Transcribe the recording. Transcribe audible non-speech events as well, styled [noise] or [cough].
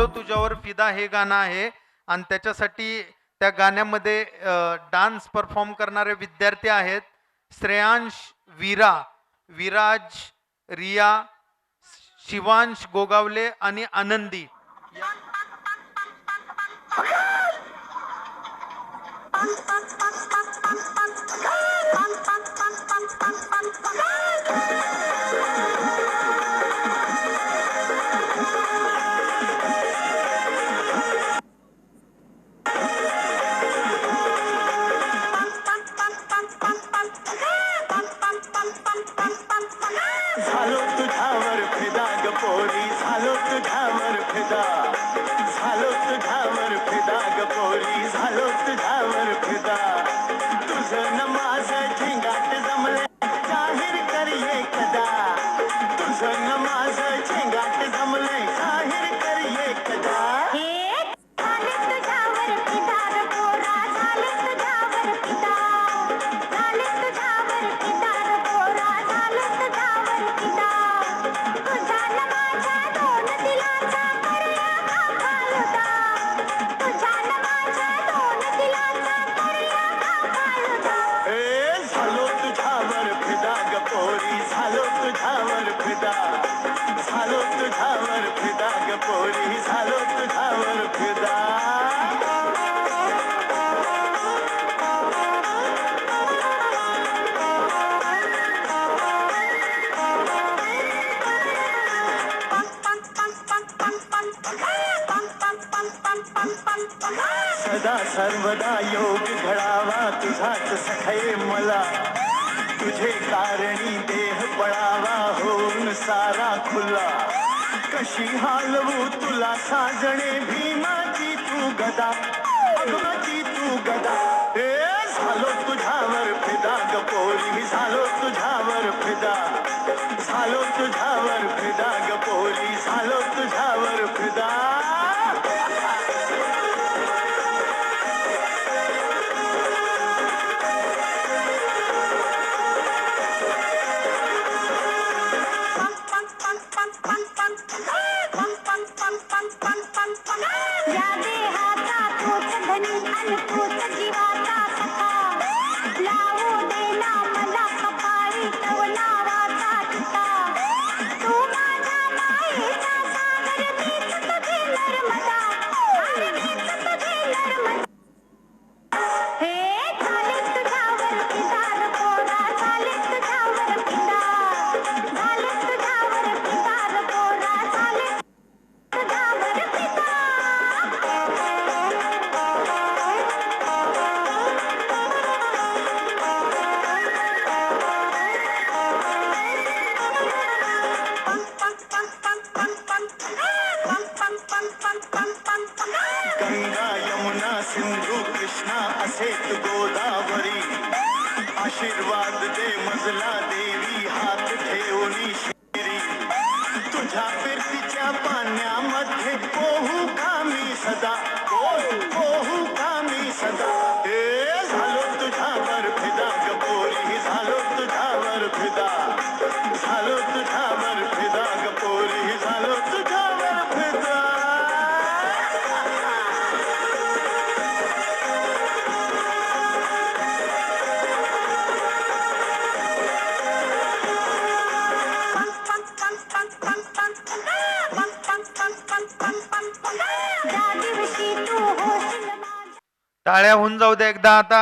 झालो तुझ्यावर फिदा हे गाणं आहे. आणि त्याच्यासाठी त्या गाण्यामध्ये डान्स परफॉर्म करणारे विद्यार्थी आहेत. श्रेयांश वीरा विराज रिया शिवांश गोगावले आणि आनंदी. [laughs] तुझ्यावर फिदा ग पोरी झालो तुझ्यावर फिदा. सदा सर्वदा योग घडावा तुझाच सखये मला. तुझे कारणी देह पळावा होऊन सारा खुला. कशी हालवू तुला साजणे भीमाची तू गदा. अगमाची तू गदा. ए झालो तुझ्यावर फिदा. ग पोरी झालो तुझ्यावर फिदा. झालो तुझ्यावर फिदा. गंगा, यमुना, सिंधु, कृष्णा असेत गोदावरी। आशीर्वाद दे, मजला देवी हात ठेवणी शिरी। तुझ्या फिरतीच्या पाण्यामध्ये पोहू कामी सदा? पोहू कामी सदा? टाळ्या होऊन जाऊ दे एकदा आता.